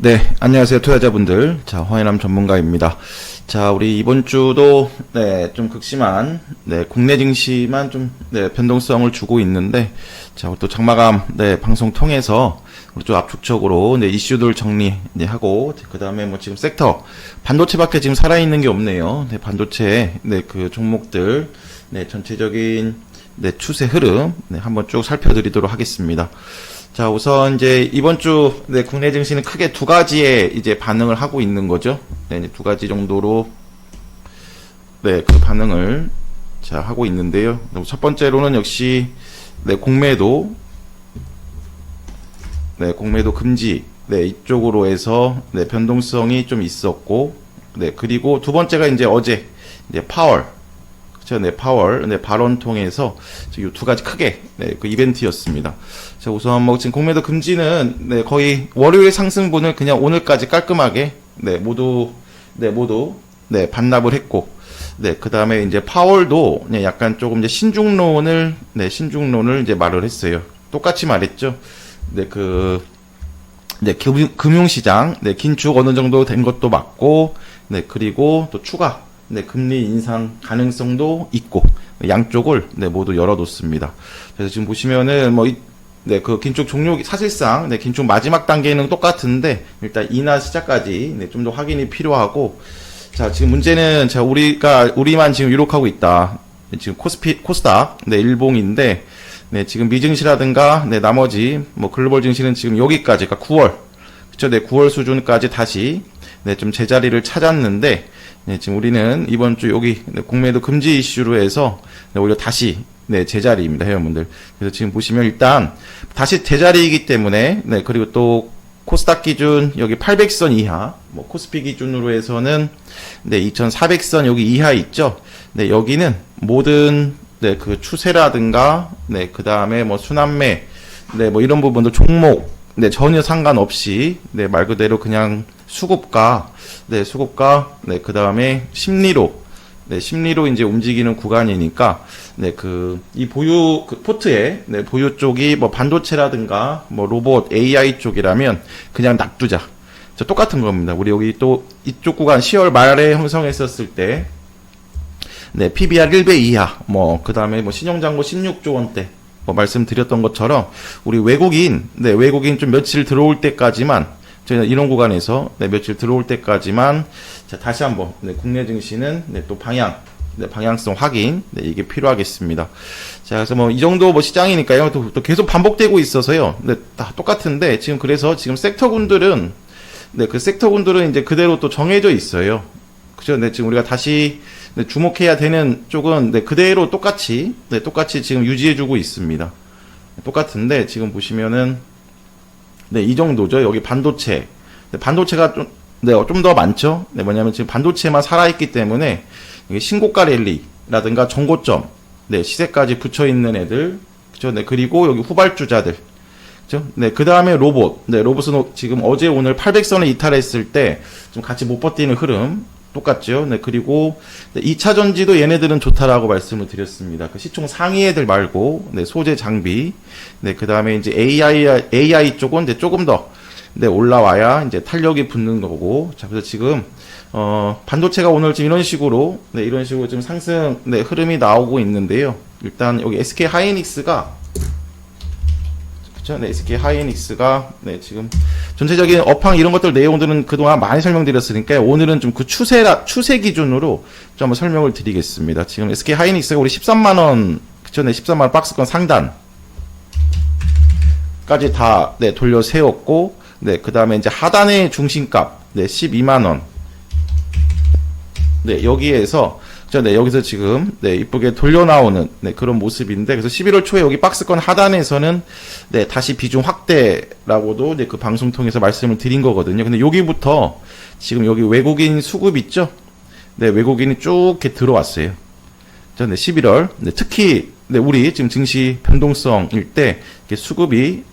네, 안녕하세요, 투자자분들. 자, 화해남 전문가입니다. 자, 우리 이번 주도, 네, 좀 극심한, 네, 국내 증시만 좀, 네, 변동성을 주고 있는데, 자, 또 장마감, 네, 방송 통해서, 우리 좀 압축적으로, 네, 이슈들 정리, 네, 하고, 그 다음에 뭐 지금 섹터, 반도체밖에 지금 살아 있는 게 없네요. 네, 반도체, 네, 그 종목들, 네, 전체적인, 네, 추세 흐름, 네, 한번 쭉 살펴드리도록 하겠습니다. 자, 우선 이제 이번 주 네, 국내 증시는 크게 두 가지의 이제 반응을 하고 있는 거죠. 네, 이제 두 가지 정도로 네, 그 반응을 자, 하고 있는데요. 첫 번째로는 역시 네, 공매도 네, 공매도 금지 네, 이쪽으로 해서 네, 변동성이 좀 있었고 네, 그리고 두 번째가 이제 어제 이제 파월 그렇죠. 네, 파월 네, 발언 통해서 이 두 가지 크게 네, 그 이벤트였습니다. 자, 우선 뭐 지금 공매도 금지는 네, 거의 월요일 상승분을 그냥 오늘까지 깔끔하게 네, 모두 네, 모두 네, 반납을 했고 네, 그 다음에 이제 파월도 네, 약간 조금 이제 신중론을 네, 신중론을 이제 말을 했어요. 똑같이 말했죠. 네, 그 네, 금- 금융시장, 네, 긴축 어느 정도 된 것도 맞고, 네, 그리고 또 추가, 네, 금리 인상 가능성도 있고, 네, 양쪽을, 네, 모두 열어뒀습니다. 그래서 지금 보시면은, 뭐, 이, 네, 그 긴축 종료, 사실상, 네, 긴축 마지막 단계는 똑같은데, 일단 인하 시작까지, 네, 좀 더 확인이 필요하고, 자, 지금 문제는, 자, 우리가, 우리만 지금 유력하고 있다. 네, 지금 코스피, 코스닥, 네, 일봉인데, 네, 지금 미증시라든가, 네, 나머지, 뭐, 글로벌 증시는 지금 여기까지, 그러니까 9월, 그쵸, 네, 9월 수준까지 다시, 네, 좀 제자리를 찾았는데, 네, 지금 우리는 이번 주 여기, 네, 공매도 금지 이슈로 해서, 네, 오히려 다시, 네, 제자리입니다, 회원분들. 그래서 지금 보시면 일단, 다시 제자리이기 때문에, 네, 그리고 또, 코스닥 기준, 여기 800선 이하, 뭐, 코스피 기준으로 해서는, 네, 2400선 여기 이하 있죠? 네, 여기는 모든, 네, 그 추세라든가, 네, 그 다음에 뭐 순환매, 네, 뭐 이런 부분도 종목, 네, 전혀 상관없이, 네, 말 그대로 그냥 수급가, 네, 수급가, 네, 그 다음에 심리로, 네, 심리로 이제 움직이는 구간이니까, 네, 그, 이 보유, 그 포트에, 네, 보유 쪽이 뭐 반도체라든가, 뭐 로봇, AI 쪽이라면 그냥 놔두자. 저 똑같은 겁니다. 우리 여기 또 이쪽 구간 10월 말에 형성했었을 때, 네, PBR 1배 이하, 뭐, 그 다음에 뭐 신용장고 16조 원대, 뭐 말씀드렸던 것처럼, 우리 외국인, 네, 외국인 좀 며칠 들어올 때까지만, 저희는 이런 구간에서, 네, 며칠 들어올 때까지만, 자, 다시 한번, 네, 국내 증시는, 네, 또 방향, 네, 방향성 확인, 네, 이게 필요하겠습니다. 자, 그래서 뭐, 이 정도 뭐 시장이니까요. 또, 또 계속 반복되고 있어서요. 네, 다 똑같은데, 지금 그래서 지금 섹터군들은, 네, 그 섹터군들은 이제 그대로 또 정해져 있어요. 그죠? 네, 지금 우리가 다시 네, 주목해야 되는 쪽은 네, 그대로 똑같이 네, 똑같이 지금 유지해주고 있습니다. 똑같은데 지금 보시면은 네, 이 정도죠. 여기 반도체. 네, 반도체가 좀, 네, 좀 더 많죠. 네, 뭐냐면 지금 반도체만 살아있기 때문에 신고가 랠리라든가 정고점, 네, 시세까지 붙여 있는 애들, 그죠? 네, 그리고 여기 후발주자들, 그죠? 네, 그 다음에 로봇. 네, 로봇은 지금 어제 오늘 800선을 이탈했을 때 좀 같이 못 버티는 흐름. 똑같죠? 네, 그리고 네, 2차 전지도 얘네들은 좋다라고 말씀을 드렸습니다. 그 시총 상위 애들 말고, 네, 소재 장비. 네, 그 다음에 이제 AI, AI 쪽은 이제 조금 더, 네, 올라와야 이제 탄력이 붙는 거고. 자, 그래서 지금, 어, 반도체가 오늘 지금 이런 식으로, 네, 이런 식으로 지금 상승, 네, 흐름이 나오고 있는데요. 일단 여기 SK 하이닉스가 그렇죠. 네, SK 하이닉스가 네, 지금 전체적인 업황 이런 것들 내용들은 그동안 많이 설명드렸으니까 오늘은 좀 그 추세라 추세 기준으로 좀 한번 설명을 드리겠습니다. 지금 SK 하이닉스가 우리 13만 원 그쵸 네, 13만 원 박스권 상단 까지 다 네, 돌려 세웠고 네, 그다음에 이제 하단의 중심값 네, 12만 원. 네, 여기에서 그죠? 네, 여기서 지금 네, 이쁘게 돌려 나오는 네, 그런 모습인데 그래서 11월 초에 여기 박스권 하단에서는 네, 다시 비중 확대라고도 네, 그 방송 통해서 말씀을 드린 거거든요. 근데 여기부터 지금 여기 외국인 수급 있죠? 네, 외국인이 쭉 이렇게 들어왔어요. 자, 네, 11월. 네, 특히 네, 우리 지금 증시 변동성일 때 수급이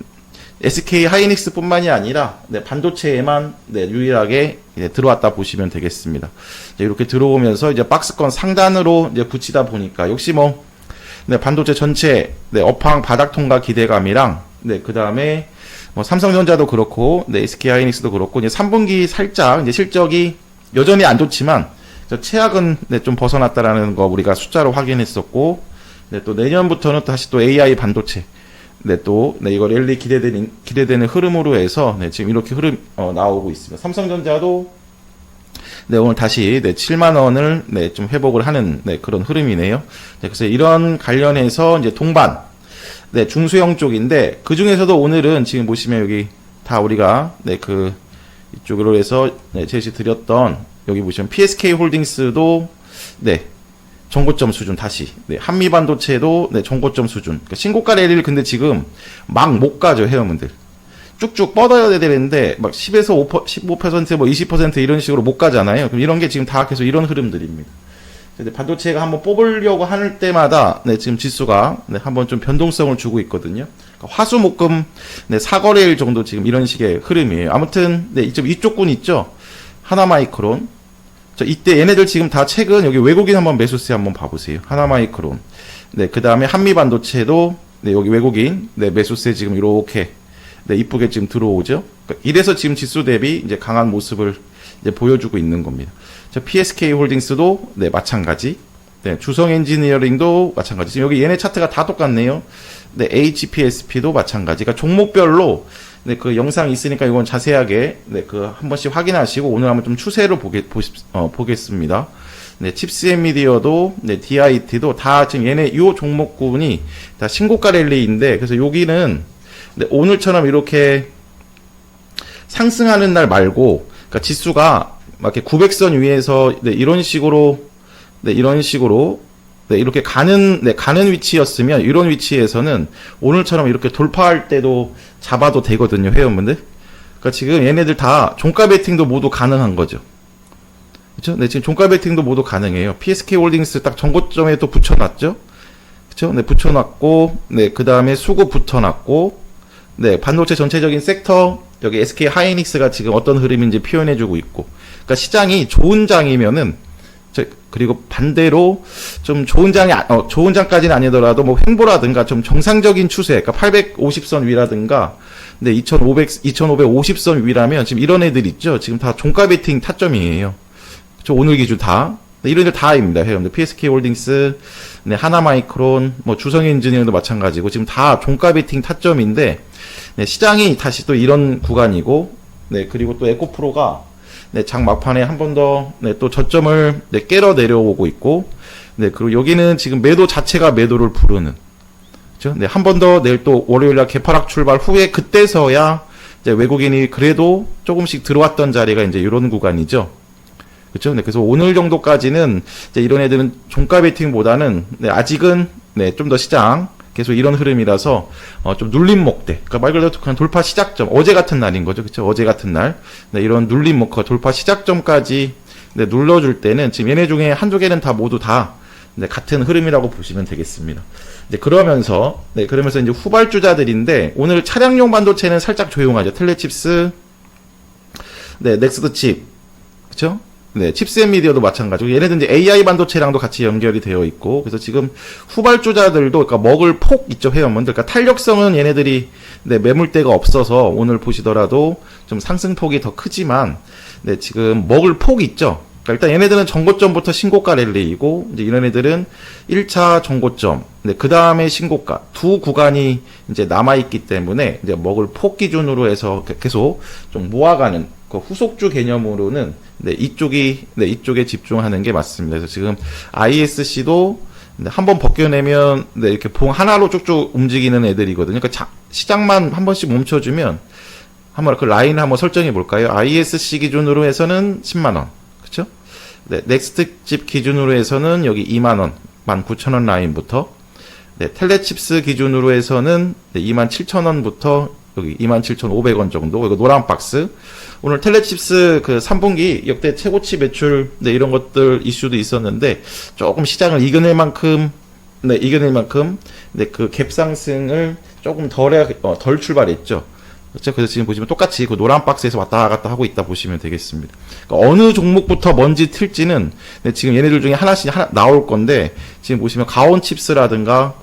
SK 하이닉스뿐만이 아니라 네, 반도체에만 네, 유일하게 이제 들어왔다 보시면 되겠습니다. 이렇게 들어오면서 이제 박스권 상단으로 이제 붙이다 보니까 역시 뭐 네, 반도체 전체 네, 업황 바닥 통과 기대감이랑 네, 그다음에 뭐 삼성전자도 그렇고 네, SK 하이닉스도 그렇고 이제 3분기 살짝 이제 실적이 여전히 안 좋지만 저 최악은 네, 좀 벗어났다라는 거 우리가 숫자로 확인했었고 네, 또 내년부터는 다시 또 AI 반도체 네, 또, 네, 이거 랠리 기대되는, 기대되는 흐름으로 해서, 네, 지금 이렇게 흐름, 어, 나오고 있습니다. 삼성전자도, 네, 오늘 다시, 네, 7만원을, 네, 좀 회복을 하는, 네, 그런 흐름이네요. 네, 그래서 이런 관련해서, 이제 동반, 네, 중소형 쪽인데, 그 중에서도 오늘은 지금 보시면 여기 다 우리가, 네, 그, 이쪽으로 해서, 네, 제시 드렸던, 여기 보시면 PSK 홀딩스도, 네, 정고점 수준 다시. 네, 한미 반도체도 네, 정고점 수준. 그러니까 신고가 랠리를 근데 지금 막 못 가죠, 회원분들. 쭉쭉 뻗어야 되는데 막 10에서 5%, 15%뭐 20% 이런 식으로 못 가잖아요. 그럼 이런 게 지금 다 계속 이런 흐름들입니다. 근데 반도체가 한번 뽑으려고 할 때마다 네, 지금 지수가 네, 한번 좀 변동성을 주고 있거든요. 그러니까 화수목금 네, 사거래일 정도 지금 이런 식의 흐름이에요. 아무튼 네, 이쪽 이쪽 군 있죠. 하나마이크론 자, 이때 얘네들 지금 다 최근 여기 외국인 한번 매수세 한번 봐보세요. 하나마이크론. 네, 그 다음에 한미반도체도 네, 여기 외국인 네, 매수세 지금 이렇게 네, 이쁘게 지금 들어오죠. 그러니까 이래서 지금 지수 대비 이제 강한 모습을 이제 보여주고 있는 겁니다. 자, PSK 홀딩스도 네, 마찬가지. 네, 주성 엔지니어링도 마찬가지. 지금 여기 얘네 차트가 다 똑같네요. 네, HPSP도 마찬가지. 그러니까 종목별로 네, 그 영상 있으니까 이건 자세하게 네, 그 한 번씩 확인하시고 오늘 한번 좀 추세를 보게 보시, 어, 보겠습니다. 네, 칩스 앤미디어도 네, DIT도 다 지금 얘네 요 종목군이 다 신고가 랠리인데 그래서 여기는 네, 오늘처럼 이렇게 상승하는 날 말고 그러니까 지수가 막 이렇게 900선 위에서 네, 이런 식으로 네, 이런 식으로 네, 이렇게 가는, 네, 가는 위치였으면, 이런 위치에서는 오늘처럼 이렇게 돌파할 때도 잡아도 되거든요, 회원분들. 그러니까 지금 얘네들 다 종가 베팅도 모두 가능한 거죠. 그쵸? 네, 지금 종가 베팅도 모두 가능해요. PSK 홀딩스 딱 정고점에 또 붙여놨죠? 그쵸? 네, 붙여놨고, 네, 그 다음에 수급 붙여놨고, 네, 반도체 전체적인 섹터, 여기 SK 하이닉스가 지금 어떤 흐름인지 표현해주고 있고, 그러니까 시장이 좋은 장이면은, 저- 그리고 반대로 좀 좋은 장이 아- 어, 좋은 장까지는 아니더라도 뭐 횡보라든가 좀 정상적인 추세, 그러니까 850선 위라든가 네, 2,500 2,550선 위라면 지금 이런 애들 있죠. 지금 다 종가 베팅 타점이에요. 저 오늘 기준 다 네, 이런 애들 다입니다. 회원들 PSK 홀딩스, 네, 하나마이크론, 뭐 주성 엔지니어도 마찬가지고 지금 다 종가 베팅 타점인데 네, 시장이 다시 또 이런 구간이고 네, 그리고 또 에코프로가 네, 장 막판에 한 번 더, 네, 또 저점을, 네, 깨러 내려오고 있고, 네, 그리고 여기는 지금 매도 자체가 매도를 부르는, 그죠? 네, 한 번 더 내일 또 월요일 날 개파락 출발 후에 그때서야 이제 외국인이 그래도 조금씩 들어왔던 자리가 이제 이런 구간이죠. 그렇죠? 네, 그래서 오늘 정도까지는 이제 이런 애들은 종가 베팅보다는 네, 아직은 네, 좀 더 시장 계속 이런 흐름이라서 어, 좀 눌림 목대. 그러니까 말 그대로 그냥 돌파 시작점. 어제 같은 날인 거죠. 그렇죠? 어제 같은 날. 네, 이런 눌림 목화 돌파 시작점까지 네, 눌러줄 때는 지금 얘네 중에 한두 개는 다 모두 다 네, 같은 흐름이라고 보시면 되겠습니다. 네, 그러면서 네, 그러면서 이제 후발주자들인데 오늘 차량용 반도체는 살짝 조용하죠. 텔레칩스, 네, 넥스트 칩, 그렇죠? 네, 앤 미디어도 마찬가지고 얘네들 이제 AI 반도체랑도 같이 연결이 되어 있고 그래서 지금 후발주자들도 그러니까 먹을 폭 있죠 회원분들 그러니까 탄력성은 얘네들이 네, 매물대가 없어서 오늘 보시더라도 좀 상승폭이 더 크지만 네, 지금 먹을 폭 있죠. 그러니까 일단 얘네들은 정고점부터 신고가 랠리이고 이제 이런 애들은 1차 정고점, 네, 그 다음에 신고가 두 구간이 이제 남아 있기 때문에 이제 먹을 폭 기준으로 해서 계속 좀 모아가는 그 후속주 개념으로는 네, 이쪽이 네, 이쪽에 집중하는 게 맞습니다. 그래서 지금 ISC도 네, 한번 벗겨내면 네, 이렇게 봉 하나로 쭉쭉 움직이는 애들이거든요. 그러니까 자- 시장만 한 번씩 멈춰주면 한번 그 라인 한번 설정해 볼까요? ISC 기준으로 해서는 10만 원, 그렇죠? 네, 넥스트 집 기준으로 해서는 여기 2만 원, 19,000원 라인부터 네, 텔레칩스 기준으로 해서는 네, 27,000원부터 여기 27,500원 정도. 이거 노란 박스. 오늘 텔레칩스 그 3분기 역대 최고치 매출 네, 이런 것들 이슈도 있었는데 조금 시장을 이겨낼 만큼 네, 이겨낼 만큼 네, 그 갭 상승을 조금 덜, 해- 어, 덜 출발했죠. 그렇죠? 그래서 지금 보시면 똑같이 그 노란 박스에서 왔다 갔다 하고 있다 보시면 되겠습니다. 그러니까 어느 종목부터 뭔지 틀지는 네, 지금 얘네들 중에 하나씩 하나 나올 건데 지금 보시면 가온 칩스라든가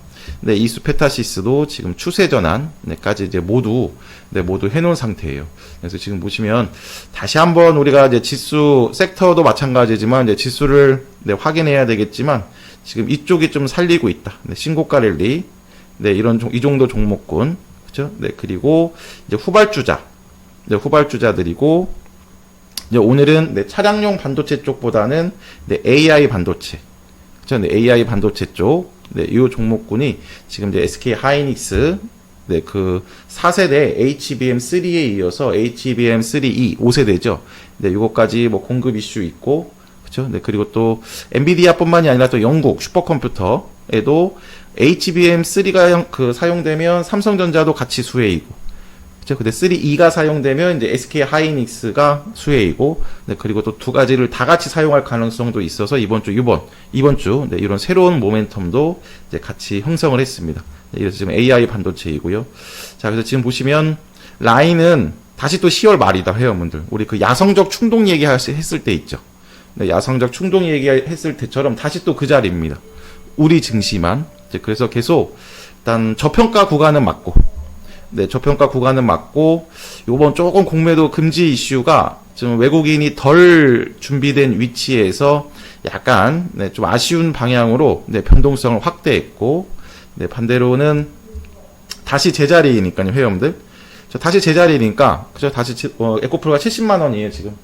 네, 이수 페타시스도 지금 추세 전환까지 이제 모두 네, 모두 해놓은 상태예요. 그래서 지금 보시면 다시 한번 우리가 이제 지수 섹터도 마찬가지지만 이제 지수를 네, 확인해야 되겠지만 지금 이쪽이 좀 살리고 있다. 네, 신고가 랠리. 네, 이런 종- 이 정도 종목군. 그죠? 네, 그리고 이제 후발주자. 네, 후발주자들이고 이제 오늘은 네, 차량용 반도체 쪽보다는 네, AI 반도체. 그죠? 네, AI 반도체 쪽. 네, 이 종목군이 지금 이제 SK 하이닉스 네, 그 4세대 HBM3에 이어서 HBM3E 5세대죠. 네, 이거까지 뭐 공급 이슈 있고 그렇죠? 네, 그리고 또 엔비디아뿐만이 아니라 또 영국 슈퍼컴퓨터에도 HBM3가 그 사용되면 삼성전자도 같이 수혜이고 그렇죠? 근데 3E가 사용되면 이제 SK 하이닉스가 수혜이고 네, 그리고 또 두 가지를 다 같이 사용할 가능성도 있어서 이번 주 이번 이번 주 네, 이런 새로운 모멘텀도 이제 같이 형성을 했습니다. 네, 이래서 지금 AI 반도체이고요. 자, 그래서 지금 보시면 라인은 다시 또 10월 말이다 회원분들. 우리 그 야성적 충동 얘기했을 때 있죠. 네, 야성적 충동 얘기했을 때처럼 다시 또 그 자리입니다. 우리 증시만. 이제 그래서 계속 일단 저평가 구간은 맞고, 네, 저평가 구간은 맞고, 요번 조금 공매도 금지 이슈가 좀 외국인이 덜 준비된 위치에서 약간 네, 좀 아쉬운 방향으로 네, 변동성을 확대했고, 네, 반대로는 다시 제자리니까요, 회원들. 저 다시 제자리니까, 그죠? 다시, 지- 어, 에코프로가 70만 원이에요, 지금.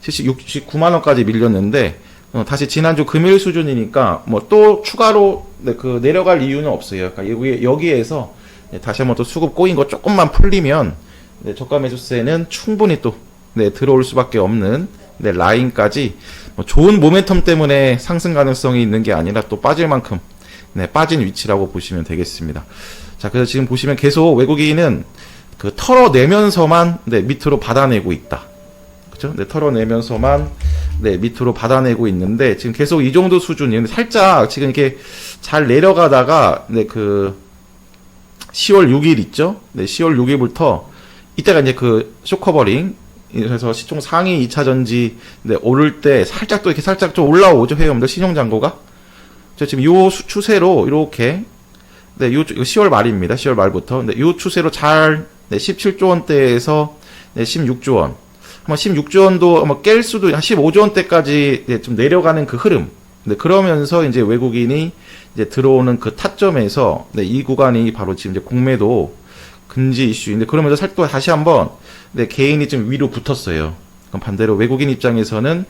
70, 69만 원까지 밀렸는데, 어, 다시 지난주 금요일 수준이니까, 뭐 또 추가로, 네, 그 내려갈 이유는 없어요. 그러니까 여기, 여기에서, 네, 다시 한번 또 수급 꼬인 거 조금만 풀리면, 네, 저가 매수세는 충분히 또, 네, 들어올 수밖에 없는, 네, 라인까지, 뭐 좋은 모멘텀 때문에 상승 가능성이 있는 게 아니라 또 빠질 만큼, 네, 빠진 위치라고 보시면 되겠습니다. 자, 그래서 지금 보시면 계속 외국인은 그 털어내면서만 네, 밑으로 받아내고 있다. 그죠? 네, 털어내면서만 네, 밑으로 받아내고 있는데 지금 계속 이 정도 수준이 근데 살짝 지금 이렇게 잘 내려가다가 네, 그 10월 6일 있죠? 네, 10월 6일부터 이때가 이제 그 쇼커버링 그래서 시총 상위 2차 전지 네, 오를 때 살짝 또 이렇게 살짝 좀 올라오죠 회원들 신용 잔고가 저 지금 요 수- 추세로 이렇게 네, 요, 주- 이거 10월 말입니다. 10월 말부터. 네, 요 추세로 잘, 네, 17조 원대에서, 네, 16조 원. 아마 16조 원도 아마 깰 수도, 한 15조 원대까지, 네, 좀 내려가는 그 흐름. 네, 그러면서 이제 외국인이 이제 들어오는 그 타점에서, 네, 이 구간이 바로 지금 이제 공매도 금지 이슈인데, 그러면서 살또 다시 한번, 네, 개인이 좀 위로 붙었어요. 그럼 반대로 외국인 입장에서는,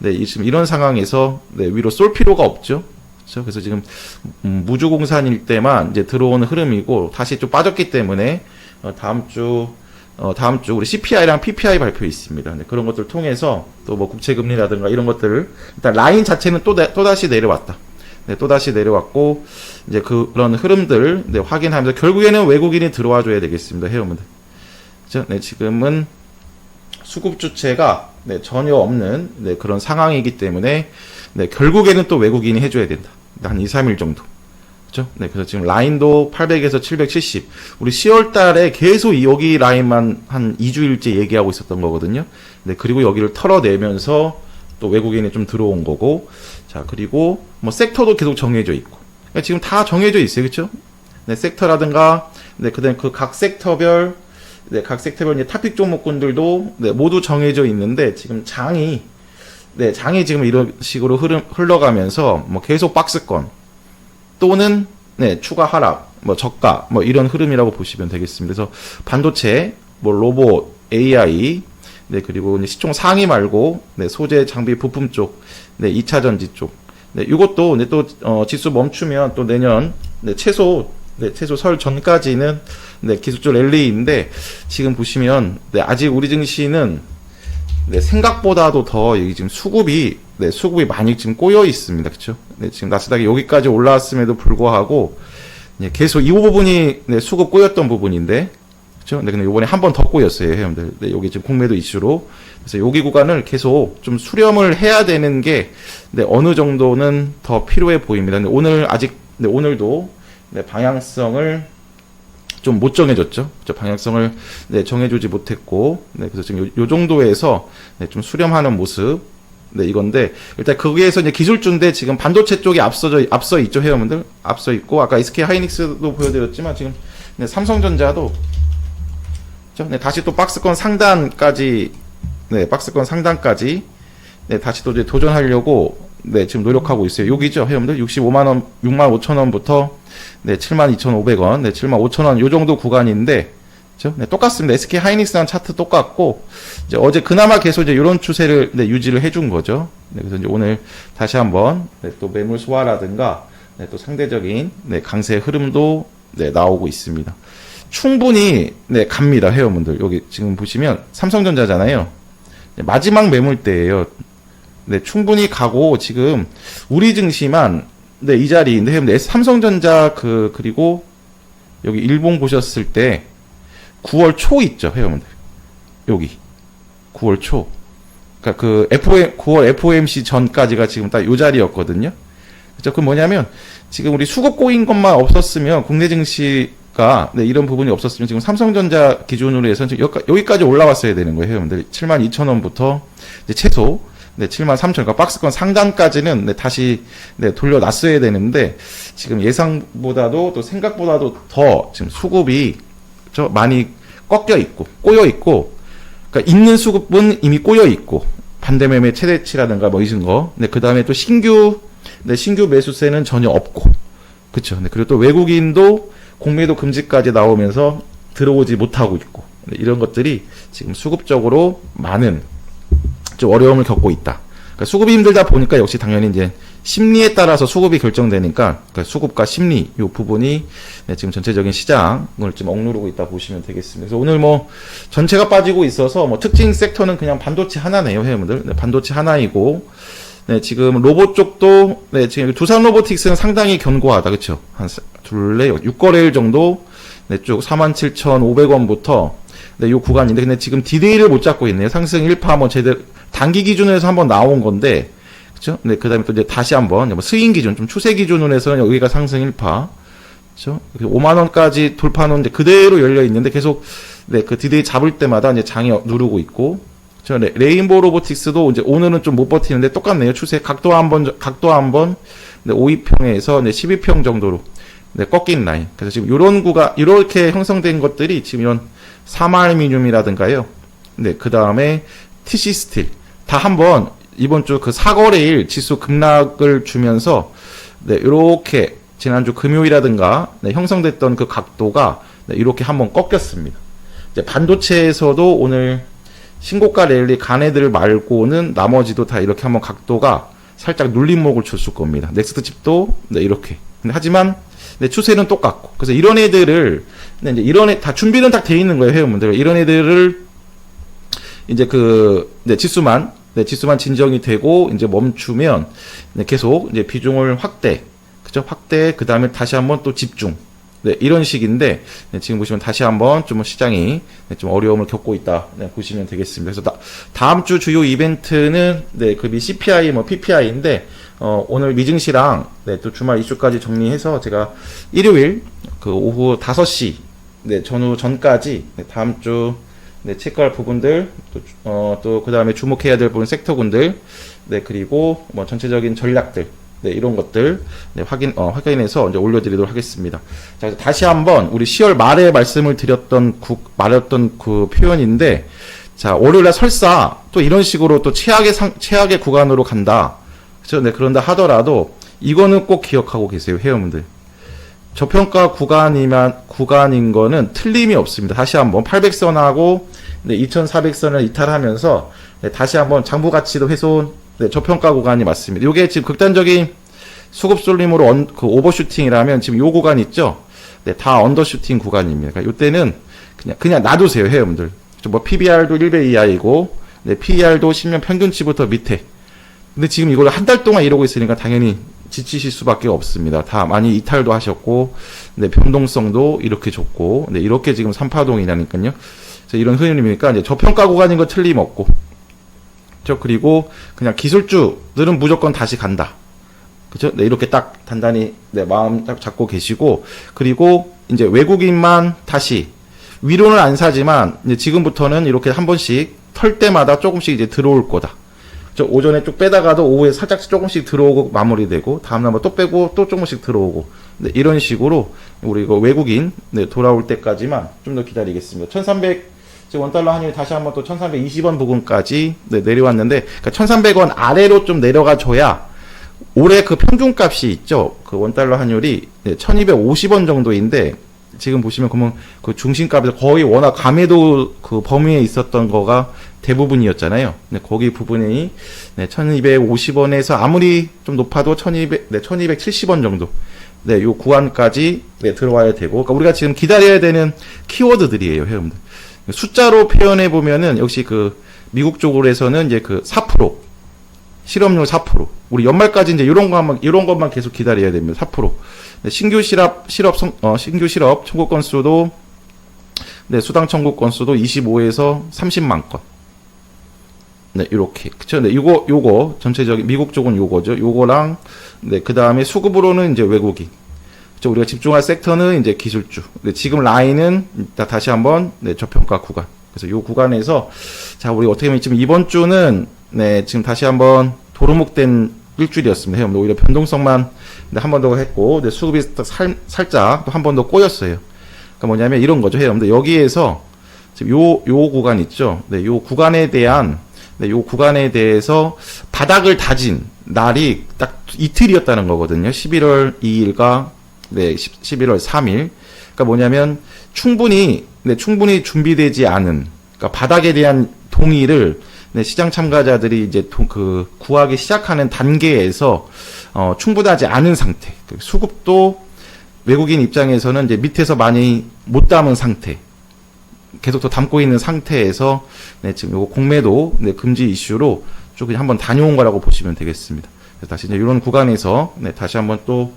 네, 이- 지금 이런 상황에서, 네, 위로 쏠 필요가 없죠. 그렇죠? 그래서 지금 음, 무주공산일 때만 이제 들어오는 흐름이고 다시 좀 빠졌기 때문에 어, 다음 주 어, 다음 주 우리 CPI랑 PPI 발표 있습니다. 네, 그런 것들 통해서 또 뭐 국채금리라든가 이런 것들을 일단 라인 자체는 또, 또 다시 내려왔다. 네, 또 다시 내려왔고 이제 그- 그런 흐름들 네, 확인하면서 결국에는 외국인이 들어와 줘야 되겠습니다, 회원분들. 그죠? 네, 지금은 수급 주체가 네, 전혀 없는 네, 그런 상황이기 때문에 네, 결국에는 또 외국인이 해줘야 된다. 한 2, 3일 정도. 그죠? 네, 그래서 지금 라인도 800에서 770. 우리 10월 달에 계속 이- 여기 라인만 한 2주일째 얘기하고 있었던 거거든요. 네, 그리고 여기를 털어내면서 또 외국인이 좀 들어온 거고. 자, 그리고 뭐 섹터도 계속 정해져 있고. 그러니까 지금 다 정해져 있어요. 그쵸? 네, 섹터라든가, 네, 그 다음에 그각 섹터별, 네, 각 섹터별 이제 탑픽 종목군들도 네, 모두 정해져 있는데 지금 장이 네, 장이 지금 이런 식으로 흐름, 흘러가면서 뭐 계속 박스권 또는 네, 추가 하락, 뭐 저가 뭐 이런 흐름이라고 보시면 되겠습니다. 그래서 반도체, 뭐 로봇, AI 네, 그리고 시총 상위 말고 네, 소재 장비 부품 쪽, 네, 2차 전지 쪽. 네, 이것도 네, 또 어, 지수 멈추면 또 내년 네, 최소 네, 최소 설 전까지는 네, 기술적 랠리인데 지금 보시면 네, 아직 우리 증시는 네, 생각보다도 더 여기 지금 수급이 네, 수급이 많이 지금 꼬여 있습니다. 그렇죠? 네, 지금 나스닥이 여기까지 올라왔음에도 불구하고 네, 계속 이 부분이 네, 수급 꼬였던 부분인데 그렇죠? 네, 근데 이번에 한 번 더 꼬였어요, 회원들. 네, 여기 지금 공매도 이슈로. 그래서 여기 구간을 계속 좀 수렴을 해야 되는 게 네, 어느 정도는 더 필요해 보입니다. 근데 오늘 아직 네, 오늘도 네, 방향성을 좀 못 정해졌죠. 그죠? 방향성을 네, 정해주지 못했고, 네, 그래서 지금 요, 요 정도에서 네, 좀 수렴하는 모습. 네, 이건데, 일단 거기에서 이제 기술주인데 지금 반도체 쪽이 앞서져, 앞서 있죠, 회원분들? 앞서 있고, 아까 SK 하이닉스도 보여드렸지만 지금 네, 삼성전자도 그죠? 네, 다시 또 박스권 상단까지, 네, 박스권 상단까지, 네, 다시 또 이제 도전하려고, 네, 지금 노력하고 있어요. 여기죠, 회원들? 65만 원, 6만 5천 원부터, 네, 7만 2,500원, 네, 7만 5천 원, 요 정도 구간인데, 그죠? 네, 똑같습니다. SK 하이닉스랑 차트 똑같고, 이제 어제 그나마 계속 이제 이런 추세를, 네, 유지를 해준 거죠. 네, 그래서 이제 오늘 다시 한번, 네, 또 매물 소화라든가, 네, 또 상대적인, 네, 강세 흐름도, 네, 나오고 있습니다. 충분히 네 갑니다 회원분들. 여기 지금 보시면 삼성전자잖아요. 네, 마지막 매물대예요. 네 충분히 가고 지금 우리 증시만 네 이 자리인데 회원들 삼성전자 그 그리고 여기 일봉 보셨을 때 9월 초 있죠 회원분들. 여기. 9월 초. 그러니까 그 FOM 9월 FOMC 전까지가 지금 딱 요 자리였거든요. 그죠 그 뭐냐면 지금 우리 수급 꼬인 것만 없었으면 국내 증시 가 네, 이런 부분이 없었으면 지금 삼성전자 기준으로 해서 지금 여기까- 여기까지 올라왔어야 되는 거예요, 여러분들. 7만 2천 원부터 이제 최소 네, 7만 3천 그러니까 박스권 상단까지는 네, 다시 네, 돌려놨어야 되는데 지금 예상보다도 또 생각보다도 더 지금 수급이 저 많이 꺾여 있고 꼬여 있고 그러니까 있는 수급은 이미 꼬여 있고 반대 매매 최대치라든가 뭐 이런 거. 네, 그다음에 또 신규 네, 신규 매수세는 전혀 없고. 그렇죠. 네, 그리고 또 외국인도 공매도 금지까지 나오면서 들어오지 못하고 있고. 네, 이런 것들이 지금 수급적으로 많은 좀 어려움을 겪고 있다. 그러니까 수급이 힘들다 보니까 역시 당연히 이제 심리에 따라서 수급이 결정되니까 그러니까 수급과 심리 이 부분이 네, 지금 전체적인 시장을 좀 억누르고 있다 보시면 되겠습니다. 그래서 오늘 뭐 전체가 빠지고 있어서 뭐 특징 섹터는 그냥 반도체 하나네요, 회원분들. 네, 반도체 하나이고 네, 지금 로봇 쪽도 네, 지금 두산 로보틱스는 상당히 견고하다. 그렇죠? 한 사- 둘레 6거래일 정도 네, 쭉 47,500원부터 네, 요 구간인데 근데 지금 디데이를 못 잡고 있네요. 상승 1파 뭐 제대로 단기 기준에서 한번 나온 건데 그렇죠? 네, 그다음에 또 이제 다시 한번 뭐 스윙 기준 좀 추세 기준으로 해서는 여기가 상승 1파 그렇죠? 5만 원까지 돌파는 이제 그대로 열려 있는데 계속 네, 그 디데이 잡을 때마다 이제 장이 누르고 있고 저 레, 레인보우 로보틱스도 이제 오늘은 좀 못 버티는데 똑같네요. 추세 각도 한번 각도 한번 네, 5위평에서 네, 12평 정도로 네, 꺾인 라인. 그래서 지금 요런 구가 이렇게 형성된 것들이 지금 이런 사마알미늄이라든가요. 네, 그 다음에 TC 스틸 다 한번 이번 주 그 사거래일 지수 급락을 주면서 네, 요렇게 지난주 금요일이라든가 네, 형성됐던 그 각도가 네, 이렇게 한번 꺾였습니다. 이제 반도체에서도 오늘 신고가 랠리 간 애들 말고는 나머지도 다 이렇게 한번 각도가 살짝 눌림목을 줬을 겁니다. 넥스트 칩도 네, 이렇게. 하지만 네, 추세는 똑같고. 그래서 이런 애들을 네, 이제 이런 애 다 준비는 딱 돼 있는 거예요, 회원분들. 이런 애들을 이제 그 네, 지수만 네, 지수만 진정이 되고 이제 멈추면 네, 계속 이제 비중을 확대. 그죠? 확대 그 다음에 다시 한번 또 집중. 네, 이런 식인데 네, 지금 보시면 다시 한번 좀 시장이 네, 좀 어려움을 겪고 있다 네, 보시면 되겠습니다. 그래서 다, 다음 주 주요 이벤트는 네, 그미 CPI 뭐 PPI인데 어, 오늘 미증시랑 네, 또 주말 이슈까지 정리해서 제가 일요일 그 오후 5시 네, 전후 전까지 네, 다음 주 네, 체크할 부분들 또, 어, 또 그다음에 주목해야 될 부분 섹터군들 네, 그리고 뭐 전체적인 전략들 네, 이런 것들 네, 확인 어, 확인해서 이제 올려드리도록 하겠습니다. 자, 다시 한번 우리 10월 말에 말씀을 드렸던 구, 말했던 그 표현인데, 자 월요일날 설사 또 이런 식으로 또 최악의 상, 최악의 구간으로 간다. 그렇죠? 네, 그런다 하더라도 이거는 꼭 기억하고 계세요, 회원분들. 저평가 구간이면 구간인 거는 틀림이 없습니다. 다시 한번 800선하고 네, 2400선을 이탈하면서 네, 다시 한번 장부 가치도 훼손 네, 저평가 구간이 맞습니다. 이게 지금 극단적인 수급 쏠림으로 언, 그 오버슈팅이라면 지금 요 구간 있죠? 네, 다 언더슈팅 구간입니다. 그러니까 요때는 그냥 그냥 놔두세요, 회원분들. 저뭐 PBR도 1배 이하이고 네, PER도 10년 평균치부터 밑에. 근데 지금 이걸 한 달 동안 이러고 있으니까 당연히 지치실 수밖에 없습니다. 다 많이 이탈도 하셨고, 네, 변동성도 이렇게 좋고, 네, 이렇게 지금 삼파동이라니까요. 그래서 이런 흐름이니까 이제 저평가 구간인 거 틀림없고, 저 그리고 그냥 기술주들은 무조건 다시 간다. 그죠? 네, 이렇게 딱 단단히 네, 마음 딱 잡고 계시고, 그리고 이제 외국인만 다시 위로는 안 사지만 지금부터는 이렇게 한 번씩 털 때마다 조금씩 이제 들어올 거다. 저 오전에 쭉 빼다가도 오후에 살짝 조금씩 들어오고 마무리되고 다음날 뭐또 빼고 또 조금씩 들어오고 네, 이런 식으로 우리 이거 외국인 네, 돌아올 때까지만 좀 더 기다리겠습니다. 1300 지금 원달러 환율이 다시 한번 또 1320원 부근까지 네, 내려왔는데 그러니까 1300원 아래로 좀 내려가 줘야 올해 그 평균값이 있죠. 그 원달러 환율이 네, 1250원 정도인데 지금 보시면 그러면 그 중심값에서 거의 워낙 감해도 그 범위에 있었던 거가 대부분이었잖아요. 네, 거기 부분이 네, 1250원에서 아무리 좀 높아도 1200, 네, 1270원 정도. 네, 요 구간까지 네, 들어와야 되고. 그러니까 우리가 지금 기다려야 되는 키워드들이에요, 회원들. 숫자로 표현해 보면은 역시 그 미국 쪽으로에서는 이제 그 4% 실업률 4%. 우리 연말까지 이제 이런 것만 이런 것만 계속 기다려야 됩니다. 4%. 네, 신규 실업 실업 성, 어, 신규 실업 청구 건수도 네, 수당 청구 건수도 25에서 30만 건. 네, 이렇게. 그쵸? 네, 요거, 요거, 전체적인, 미국 쪽은 요거죠. 요거랑, 네, 그 다음에 수급으로는 이제 외국인. 그쵸? 우리가 집중할 섹터는 이제 기술주. 네, 지금 라인은, 다- 다시 한번, 네, 저평가 구간. 그래서 요 구간에서, 자, 우리 어떻게 보면 지금 이번 주는, 네, 지금 다시 한번 도루묵된 일주일이었습니다. 회원들. 오히려 변동성만, 네, 한번 더 했고, 네, 수급이 딱 살, 살짝 또 한 번 더 꼬였어요. 그러니까 뭐냐면 이런 거죠. 회원들. 여기에서, 지금 요, 요 구간 있죠. 네, 요 구간에 대한, 네, 요 구간에 대해서 바닥을 다진 날이 딱 이틀이었다는 거거든요. 11월 2일과 네, 10, 11월 3일. 그러니까 뭐냐면 충분히 네, 충분히 준비되지 않은 그러니까 바닥에 대한 동의를 네, 시장 참가자들이 이제 도- 그 구하기 시작하는 단계에서 어, 충분하지 않은 상태. 그 수급도 외국인 입장에서는 이제 밑에서 많이 못 담은 상태. 계속 더 담고 있는 상태에서 네, 지금 요거 공매도 네, 금지 이슈로 쭉 한번 다녀온 거라고 보시면 되겠습니다. 그래서 다시 이제 이런 구간에서 네, 다시 한번 또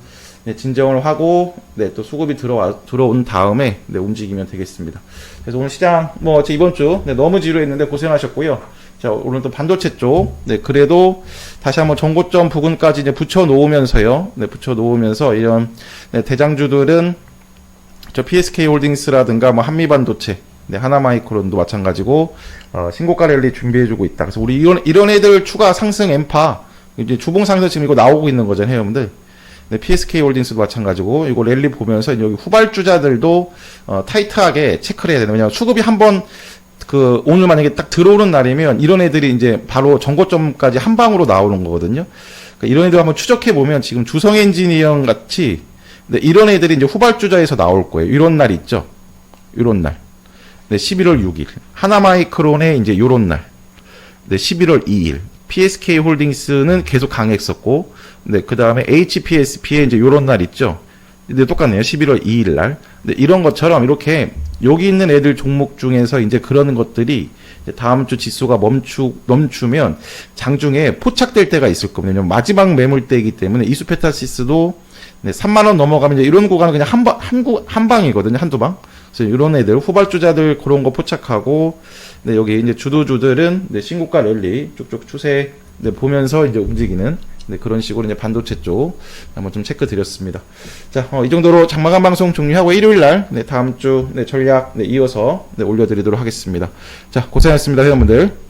네, 진정을 하고 네, 또 수급이 들어와 들어온 다음에 네, 움직이면 되겠습니다. 그래서 오늘 시장 뭐제 이번 주 네, 너무 지루했는데 고생하셨고요. 자 오늘 또 반도체 쪽 네, 그래도 다시 한번 정고점 부근까지 이제 붙여 놓으면서요. 네, 붙여 놓으면서 이런 네, 대장주들은 저 PSK 홀딩스라든가 뭐 한미반도체, 네, 하나마이크론도 마찬가지고 어, 신고가 랠리 준비해주고 있다. 그래서 우리 이런 이런 애들 추가 상승 엠파 이제 주봉 상승 지금 이거 나오고 있는 거잖아요, 여러분들. 네, PSK 홀딩스도 마찬가지고 이거 랠리 보면서 여기 후발주자들도 어, 타이트하게 체크를 해야 되는 왜냐면 수급이 한번 그 오늘 만약에 딱 들어오는 날이면 이런 애들이 이제 바로 정고점까지 한 방으로 나오는 거거든요. 그러니까 이런 애들 한번 추적해 보면 지금 주성 엔지니어 같이 네, 이런 애들이 이제 후발주자에서 나올 거예요. 이런 날 있죠. 이런 날. 네, 11월 6일. 하나마이크론의 이제 요런 날. 네, 11월 2일. PSK 홀딩스는 계속 강했었고, 네, 그 다음에 HPSP의 이제 요런 날 있죠. 근데 똑같네요. 11월 2일 날. 네, 이런 것처럼 이렇게 여기 있는 애들 종목 중에서 이제 그런 것들이 다음 주 지수가 멈추, 멈추면 장중에 포착될 때가 있을 겁니다. 마지막 매물대이기 때문에 이수페타시스도 네, 3만 원 넘어가면 이제 이런 구간은 그냥 한 방, 한, 구, 한 방이거든요. 한두 방. 그래서 이런 애들, 후발주자들 그런 거 포착하고, 네, 여기 이제 주도주들은 네, 신고가 랠리 쭉쭉 추세 네, 보면서 이제 움직이는 네, 그런 식으로 이제 반도체 쪽 한번 좀 체크 드렸습니다. 자, 어, 이 정도로 장마감 방송 종료하고 일요일 날, 네, 다음 주 네, 전략 네, 이어서 네, 올려드리도록 하겠습니다. 자, 고생하셨습니다, 회원분들.